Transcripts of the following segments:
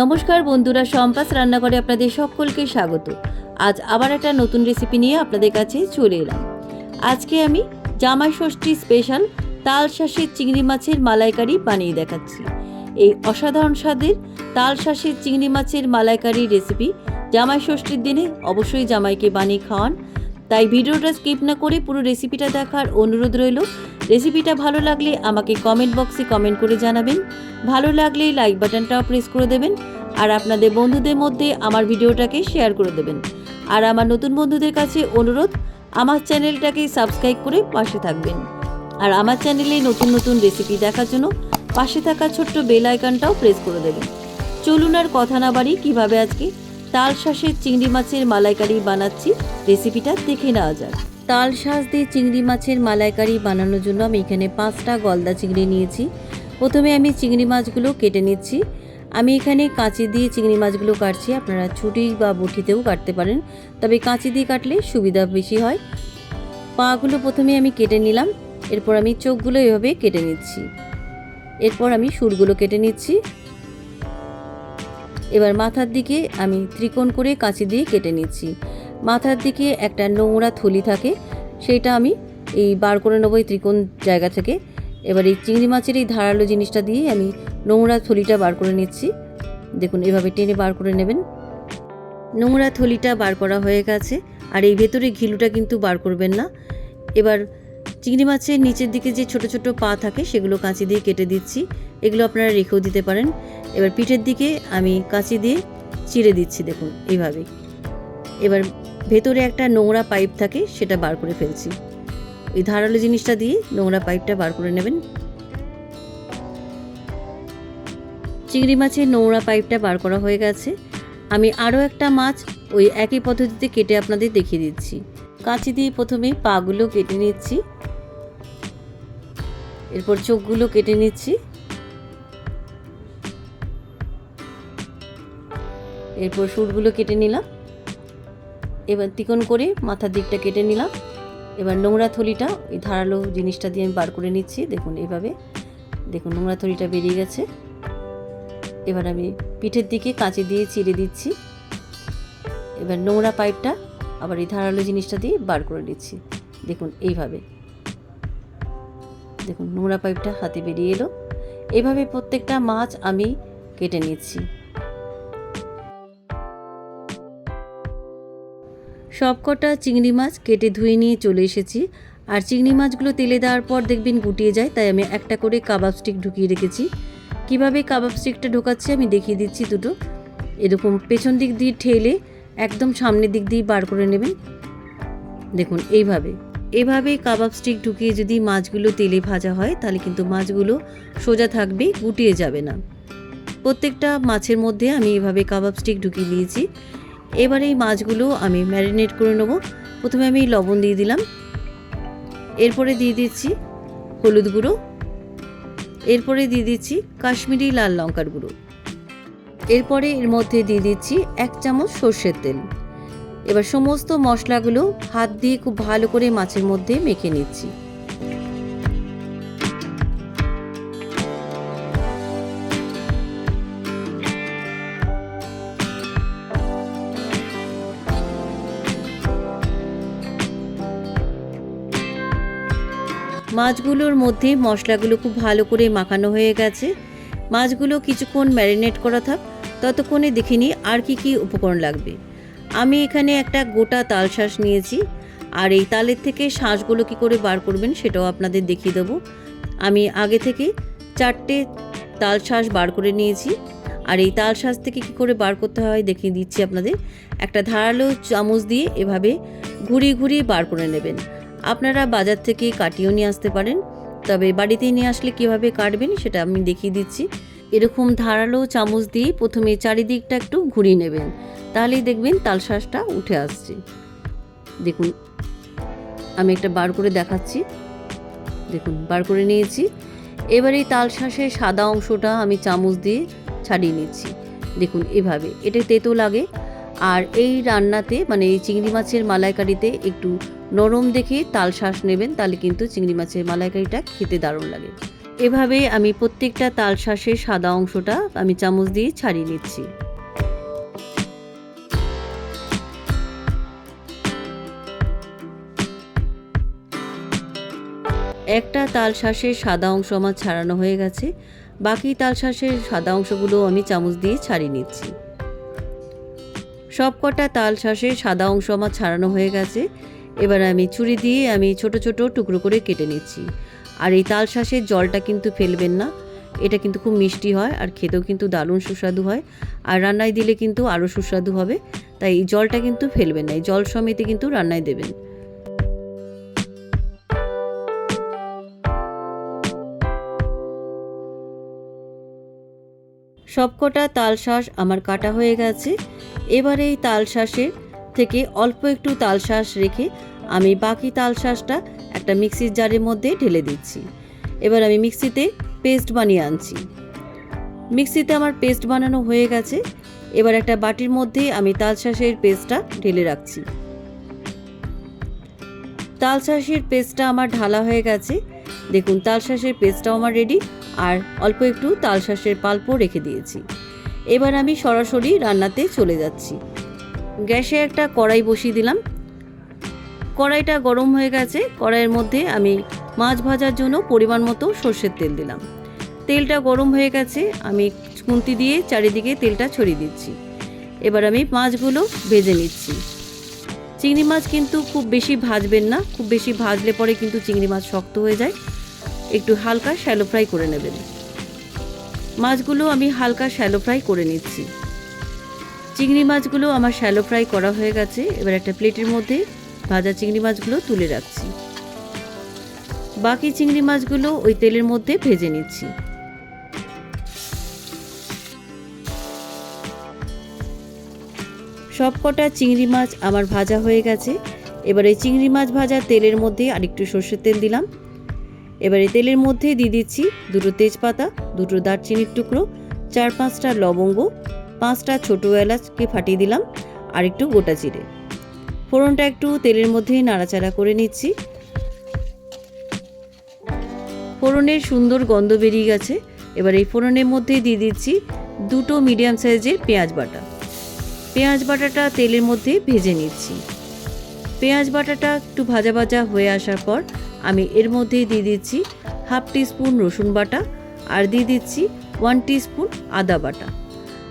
নমস্কার বন্ধুরা সম্পাস রান্নাঘরে আপনাদের সকলকে স্বাগত। আজ আবার একটা নতুন রেসিপি নিয়ে আপনাদের কাছে চলে এলাম। আজকে আমি জামাই ষষ্ঠী স্পেশাল তাল শাঁসের চিংড়ি মাছের মালাইকারি বানিয়ে দেখাচ্ছি। এই অসাধারণ স্বাদের তাল শাঁসের চিংড়ি মাছের মালাইকারি রেসিপি জামাই ষষ্ঠীর দিনে অবশ্যই জামাইকে বানিয়ে খাওয়ান। তাই ভিডিওটা স্কিপ না করে পুরো রেসিপিটা দেখার অনুরোধ রইল। রেসিপিটা ভালো লাগলে আমাকে কমেন্ট বক্সে কমেন্ট করে জানাবেন। ভালো লাগলে লাইক বাটনটাও প্রেস করে দেবেন। আর আপনাদের বন্ধুদের মধ্যে আমার ভিডিওটাকে শেয়ার করে দেবেন। আর আমার নতুন বন্ধুদের কাছে অনুরোধ, আমার চ্যানেলটাকে সাবস্ক্রাইব করে পাশে থাকবেন। আর আমার চ্যানেলে নতুন নতুন রেসিপি দেখার জন্য পাশে থাকা ছোট্ট বেল আইকনটাও প্রেস করে দেবেন। চলুন আর কথা না বাড়ি কীভাবে আজকে তাল শাঁসের চিংড়ি মাছের মালাইকারি বানাচ্ছি। রেসিপিটা দেখে নেওয়া যাক। তাল শাঁস দিয়ে চিংড়ি মাছের মালাইকারি বানানোর জন্য আমি এখানে পাঁচটা গলদা চিংড়ি নিয়েছি। প্রথমে আমি চিংড়ি মাছগুলো কেটে নিচ্ছি। আমি এখানে কাঁচি দিয়ে চিংড়ি মাছগুলো কাটছি। আপনারা ছুটি বা বটিতেও কাটতে পারেন। তবে কাঁচি দিয়ে কাটলে সুবিধা বেশি হয়। পাগুলো প্রথমে আমি কেটে নিলাম। এরপর আমি চোখগুলো এভাবে কেটে নিচ্ছি। এরপর আমি সুরগুলো কেটে নিচ্ছি। এবার মাথার দিকে আমি ত্রিকোণ করে কাঁচি দিয়ে কেটে নিচ্ছি। মাথার দিকে একটা নোংরা থলি থাকে, সেটা আমি এই বার করে নেব এই ত্রিকোণ জায়গা থেকে। এবার এই চিংড়ি মাছের এই ধারালো জিনিসটা দিয়ে আমি নোংরা থলিটা বার করে নিচ্ছি। দেখুন, এভাবে টেনে বার করে নেবেন। নোংরা থলিটা বার করা হয়ে গেছে, আর এই ভেতরে ঘিলুটা কিন্তু বার করবেন না। এবার চিংড়ি মাছের নিচের দিকে যে ছোট ছোট পা থাকে, সেগুলো কাঁচি দিয়ে কেটে দিচ্ছি। এগুলো আপনারা রেখেও দিতে পারেন। এবার পিঠের দিকে আমি কাঁচি দিয়ে চিড়ে দিচ্ছি, দেখুন, এইভাবে। এবার ভেতরে একটা নোংরা পাইপ থাকে, সেটা বার করে ফেলছি। এই ধারালো জিনিসটা দিয়ে নোংরা পাইপটা বার করে নেবেন। চিংড়ি মাছের নোংরা পাইপটা বার করা হয়ে গেছে। আমি আরও একটা মাছ ওই একই পদ্ধতিতে কেটে আপনাদের দেখিয়ে দিচ্ছি। কাঁচি দিয়ে প্রথমে পাগুলো কেটে নিচ্ছি। এরপর চোখগুলো কেটে নিচ্ছি। এরপর সুরগুলো কেটে নিলাম। এবার তিকোন করে মাথার দিকটা কেটে নিলাম। এবার নোংরা থলিটা, ওই ধারালো জিনিসটা দিয়ে আমি বার করে নিচ্ছি। দেখুন এইভাবে দেখুন, নোংরা থলিটা বেরিয়ে গেছে। এবার আমি পিঠের দিকে কাঁচি দিয়ে চিড়ে দিচ্ছি। এবার নোংরা পাইপটা আবার এই ধারালো জিনিসটা দিয়ে বার করে নিচ্ছি। দেখুন, এইভাবে। দেখুন, নোংরা পাইপটা হাতে বেরিয়ে এলো। এভাবে প্রত্যেকটা মাছ আমি কেটে নিচ্ছি। সবকটা চিংড়ি মাছ কেটে ধুয়ে নিয়ে চলে এসেছি। আর চিংড়ি মাছগুলো তেলে দেওয়ার পর দেখবেন গুটিয়ে যায়, তাই আমি একটা করে কাবাব স্টিক ঢুকিয়ে রেখেছি। কীভাবে কাবাব স্টিকটা ঢোকাচ্ছি আমি দেখিয়ে দিচ্ছি দুটো। এরকম পেছন দিক দিয়ে ঠেলে একদম সামনের দিক দিয়ে বার করে নেবেন। দেখুন, এইভাবে। এভাবে কাবাব স্টিক ঢুকিয়ে যদি মাছগুলো তেলে ভাজা হয়, তাহলে কিন্তু মাছগুলো সোজা থাকবে, গুটিয়ে যাবে না। প্রত্যেকটা মাছের মধ্যে আমি এভাবে কাবাব স্টিক ঢুকিয়ে দিয়েছি। এবার এই মাছগুলো আমি ম্যারিনেট করে নেব। প্রথমে আমি লবণ দিয়ে দিলাম। এরপরে দিয়ে দিচ্ছি হলুদ গুঁড়ো। এরপরে দিয়ে দিচ্ছি কাশ্মীরি লাল লঙ্কার গুঁড়ো। এরপরে এর মধ্যে দিয়ে দিচ্ছি এক চামচ সর্ষের তেল। এবার সমস্ত মশলাগুলো হাত দিয়ে খুব ভালো করে মাছের মধ্যে মেখে নিচ্ছি। মাছগুলোর মধ্যে মশলাগুলো খুব ভালো করে মাখানো হয়ে গেছে। মাছগুলো কিছুক্ষণ ম্যারিনেট করা থাক, ততক্ষণে দেখে নিই আর কি কি উপকরণ লাগবে। আমি এখানে একটা গোটা তাল শাঁস নিয়েছি, আর এই তালের থেকে শাঁসগুলো কি করে বার করবেন সেটাও আপনাদের দেখিয়ে দেবো। আমি আগে থেকে চারটে তাল শাঁস বার করে নিয়েছি, আর এই তাল শাঁস থেকে কি করে বার করতে হয় দেখিয়ে দিচ্ছি আপনাদের। একটা ধারালো চামচ দিয়ে এভাবে ঘুরিয়ে ঘুরিয়ে বার করে নেবেন। আপনারা বাজার থেকে কাটিয়েও নিয়ে আসতে পারেন। তবে বাড়িতে নিয়ে আসলে কীভাবে কাটবেন সেটা আমি দেখিয়ে দিচ্ছি। এরকম ধারালো চামচ দিয়ে প্রথমে চারিদিকটা একটু ঘুরিয়ে নেবেন। তাহলেই দেখবেন তাল শাঁসটা উঠে আসছে। দেখুন, আমি একটা বার করে দেখাচ্ছি। দেখুন, বার করে নিয়েছি। এবার এই তাল শাঁসের সাদা অংশটা আমি চামচ দিয়ে ছাড়িয়ে নিচ্ছি। দেখুন, এভাবে। এটা তেতো লাগে। আর এই রান্নাতে মানে এই চিংড়ি মাছের মালাইকারিতে একটু নরম দেখে তাল শ্বাস নেবেন, তাহলে কিন্তু চিংড়ি মাছের মালাইকারিটা খেতে দারুণ লাগে। এভাবে আমি প্রত্যেকটা তাল শাঁসের সাদা অংশটা আমি চামচ দিয়ে ছাড়িয়ে নিচ্ছি। একটা তাল শাঁসের সাদা অংশ আমার ছাড়ানো হয়ে গেছে। বাকি তাল শাঁসের সাদা অংশগুলো আমি চামচ দিয়ে ছাড়িয়ে নিচ্ছি। সবকটা তাল শাঁসের সাদা অংশ আমার ছাড়ানো হয়ে গেছে। এবার আমি ছুরি দিয়ে আমি ছোট ছোট টুকরো করে কেটে নিচ্ছি। আর এই তাল শাঁসের জলটা কিন্তু ফেলবেন না। এটা কিন্তু খুব মিষ্টি হয় আর খেতেও কিন্তু দারুণ সুস্বাদু হয়। আর রান্নায় দিলে কিন্তু আরও সুস্বাদু হবে। তাই এই জলটা কিন্তু ফেলবেন না। এই জল সমেতে কিন্তু রান্নায় দেবেন। সবকটা তাল শাঁস আমার কাটা হয়ে গেছে। এবার এই তাল শাঁসের থেকে অল্প একটু তাল শাঁস রেখে আমি বাকি তাল শাঁসটা একটা মিক্সির জারের মধ্যে ঢেলে দিচ্ছি। এবার আমি মিক্সিতে পেস্ট বানিয়ে আনছি। মিক্সিতে আমার পেস্ট বানানো হয়ে গেছে। এবার একটা বাটির মধ্যে আমি তাল শাঁসের পেস্টটা ঢেলে রাখছি। তাল শাঁসের পেস্টটা আমার ঢালা হয়ে গেছে। দেখুন, তাল শাঁসের পেস্টটাও আমার রেডি আর অল্প একটু তাল শাঁসের পাল্পও রেখে দিয়েছি। এবার আমি সরাসরি রান্নাতে চলে যাচ্ছি। গ্যাসে একটা কড়াই বসিয়ে দিলাম। কড়াইটা গরম হয়ে গেছে। কড়াইয়ের মধ্যে আমি মাছ ভাজার জন্য পরিমাণ মতো সর্ষের তেল দিলাম। তেলটা গরম হয়ে গেছে। আমি খুন্তি দিয়ে চারিদিকে তেলটা ছড়িয়ে দিচ্ছি। এবার আমি মাছগুলো ভেজে নিচ্ছি। চিংড়ি মাছ কিন্তু খুব বেশি ভাজবেন না। খুব বেশি ভাজলে পরে কিন্তু চিংড়ি মাছ শক্ত হয়ে যায়। একটু হালকা শ্যালো ফ্রাই করে নেবেন। মাছগুলো আমি হালকা শ্যালো ফ্রাই করে নিচ্ছি। চিংড়ি মাছগুলো আমার শ্যালো ফ্রাই করা হয়ে গেছে। এবার একটা প্লেটের মধ্যে ভাজা চিংড়ি মাছগুলো তুলে রাখছি। বাকি চিংড়ি মাছগুলো ওই তেলের মধ্যে ভেজে নিচ্ছি। সবকটা চিংড়ি মাছ আমার ভাজা হয়ে গেছে। এবার এই চিংড়ি মাছ ভাজা তেলের মধ্যে আরেকটু সর্ষের তেল দিলাম। এবারে তেলের মধ্যে দিয়ে দিচ্ছি দুটো তেজপাতা, দুটো দারচিনির টুকরো, চার পাঁচটা লবঙ্গ পাঁচটা ছোটো এলাচকে ফাটিয়ে দিলাম আর একটু গোটা জিরে। ফোড়নটা একটু তেলের মধ্যে নাড়াচাড়া করে নিচ্ছি। ফোড়নের সুন্দর গন্ধ বেরিয়ে গেছে। এবার এই ফোড়নের মধ্যে দিয়ে দিচ্ছি দুটো মিডিয়াম সাইজের পেঁয়াজ বাটা। পেঁয়াজ বাটাটা তেলের মধ্যে ভেজে নিচ্ছি। পেঁয়াজ বাটাটা একটু ভাজা ভাজা হয়ে আসার পর আমি এর মধ্যে দিয়ে দিচ্ছি হাফ টিস্পুন রসুন বাটা আর দিয়ে দিচ্ছি ওয়ান টিস্পুন আদা বাটা।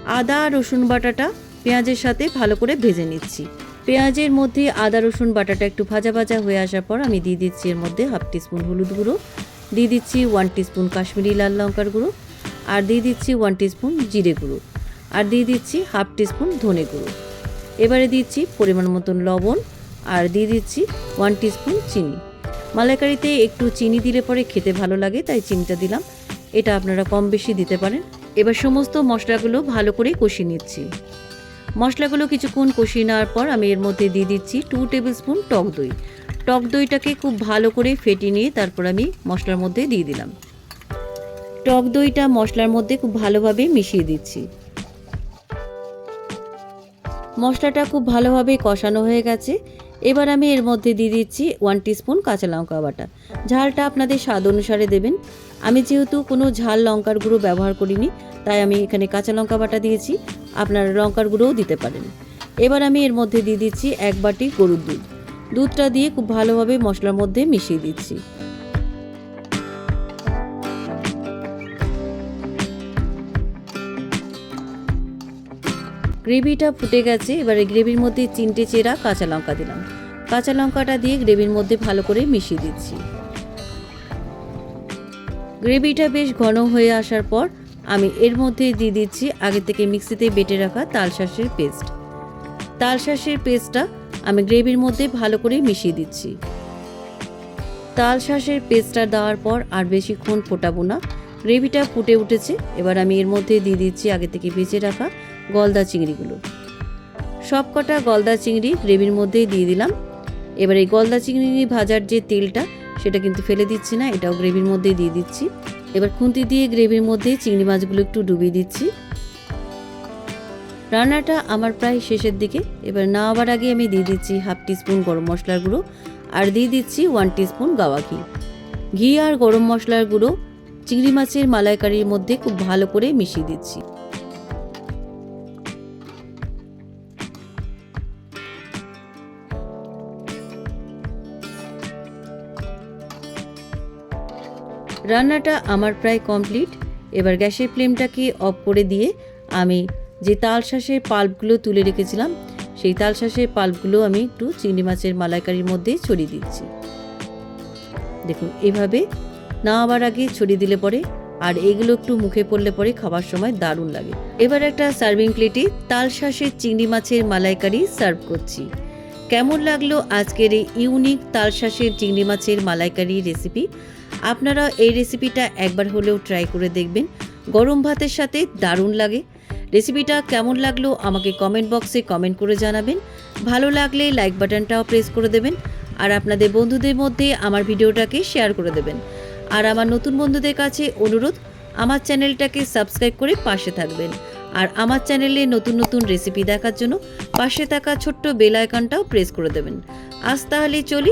আদা, রসুন বাটাটা পেঁয়াজের সাথে ভালো করে ভেজে নিচ্ছি। পেঁয়াজের মধ্যে আদা, রসুন বাটাটা একটু ভাজা ভাজা হয়ে আসার পর আমি দিয়ে দিচ্ছি এর মধ্যে হাফ টিস্পুন হলুদ গুঁড়ো, দিয়ে দিচ্ছি ওয়ান টিস্পুন কাশ্মীরি লাল লঙ্কার গুঁড়ো, আর দিয়ে দিচ্ছি ওয়ান টিস্পুন জিরে গুঁড়ো, আর দিয়ে দিচ্ছি হাফ টিস্পুন ধনে গুঁড়ো। এবারে দিচ্ছি পরিমাণ মতন লবণ, আর দিয়ে দিচ্ছি ওয়ান টিস্পুন চিনি। মালাইকারিতে একটু চিনি দিলে পরে খেতে ভালো লাগে, তাই চিনিটা দিলাম। এটা আপনারা কম বেশি দিতে পারেন। এবার সমস্ত মশলাগুলো ভালো করে কষিয়ে নিচ্ছি। মশলাগুলো কিছুক্ষণ কষিয়ে নেওয়ার পর আমি এর মধ্যে দিয়ে দিচ্ছি টু টেবিল স্পুন টক দই। টক দইটাকে খুব ভালো করে ফেটিয়ে নিয়ে তারপর আমি মশলার মধ্যে দিয়ে দিলাম। টক দইটা মশলার মধ্যে খুব ভালোভাবে মিশিয়ে দিচ্ছি। মশলাটা খুব ভালোভাবে কষানো হয়ে গেছে। এবার আমি এর মধ্যে দিয়ে দিচ্ছি ওয়ান টিস্পুন কাঁচা লঙ্কা বাটা। ঝালটা আপনাদের স্বাদ অনুসারে দেবেন। আমি যেহেতু কোনো ঝাল লঙ্কার গুঁড়ো ব্যবহার করিনি, তাই আমি এখানে কাঁচা লঙ্কা বাটা দিয়েছি। আপনারা লঙ্কার গুঁড়োও দিতে পারেন। এবার আমি এর মধ্যে দিয়ে দিচ্ছি এক বাটি গরুর দুধ। দুধটা দিয়ে খুব ভালোভাবে মশলার মধ্যে মিশিয়ে দিচ্ছি। গ্রেভিটা ফুটে গেছে, এবারে গ্রেভির মধ্যে তিনটে চেরা কাঁচা লঙ্কা দিলাম। কাঁচা লঙ্কাটা দিয়ে গ্রেভির মধ্যে ভালো করে মিশিয়ে দিচ্ছি। গ্রেভিটা বেশ ঘন হয়ে আসার পর আমি এর মধ্যে দিয়ে দিচ্ছি আগে থেকে মিক্সিতে বেটে রাখা তালশাঁসের পেস্ট। তালশাঁসের পেস্টটা আমি গ্রেভির মধ্যে ভালো করে মিশিয়ে দিচ্ছি। তালশাঁসের পেস্টটা দেওয়ার পর আর বেশিক্ষণ ফোটাবো না। গ্রেভিটা ফুটে উঠেছে, এবার আমি এর মধ্যে দিয়ে দিচ্ছি আগে থেকে ভেজে রাখা গলদা চিংড়িগুলো। সব কটা গলদা চিংড়ি গ্রেভির মধ্যেই দিয়ে দিলাম। এবার এই গলদা চিংড়ি ভাজার যে তেলটা সেটা কিন্তু ফেলে দিচ্ছি না, এটাও গ্রেভির মধ্যেই দিয়ে দিচ্ছি। এবার খুন্তি দিয়ে গ্রেভির মধ্যে চিংড়ি মাছগুলো একটু ডুবিয়ে দিচ্ছি। রান্নাটা আমার প্রায় শেষের দিকে, এবার না নামাবার আগে আমি দিয়ে দিচ্ছি হাফ টিস্পুন গরম মশলার গুঁড়ো, আর দিয়ে দিচ্ছি ওয়ান টিস্পুন গাওয়া ঘি। ঘি আর গরম মশলার গুঁড়ো চিংড়ি মাছের মালাইকারির মধ্যে খুব ভালো করে মিশিয়ে দিচ্ছি। রান্নাটা আমার প্রায় কমপ্লিট। এবার গ্যাসের ফ্লেমটাকে অফ করে দিয়ে আমি যে তাল শাঁসের পাল্পগুলো তুলে রেখেছিলাম, সেই তাল শাঁসের পাল্পগুলো আমি একটু চিংড়ি মাছের মালাইকারির মধ্যে ছড়িয়ে দিচ্ছি। দেখুন, এভাবে নামাবার আগে ছড়িয়ে দিলে পরে আর এগুলো একটু মুখে পড়লে পরে খাবার সময় দারুণ লাগে। এবার একটা সার্ভিং প্লেটে তাল শাঁসের চিংড়ি মাছের মালাইকারি সার্ভ করছি। কেমন লাগল আজকের এই ইউনিক তাল শাঁসের চিংড়ি মাছের মালাইকারি রেসিপি আপনারা এই রেসিপিটা একবার হলেও ট্রাই করে দেখবেন। গরম ভাতের সাথে দারুণ লাগে। রেসিপিটা কেমন লাগল আমাকে কমেন্ট বক্সে কমেন্ট করে জানাবেন। ভালো লাগলে লাইক বাটনটাও প্রেস করে দেবেন। আর আপনাদের বন্ধুদের মধ্যে আমার ভিডিওটাকে শেয়ার করে দেবেন। আর আমার নতুন বন্ধুদের কাছে অনুরোধ, আমার চ্যানেলটাকে সাবস্ক্রাইব করে পাশে থাকবেন। আর আমার চ্যানেলে নতুন নতুন রেসিপি দেখার জন্য পাশে থাকা ছোট্ট বেল আইকনটাও প্রেস করে দেবেন। আজ তাহলে চলি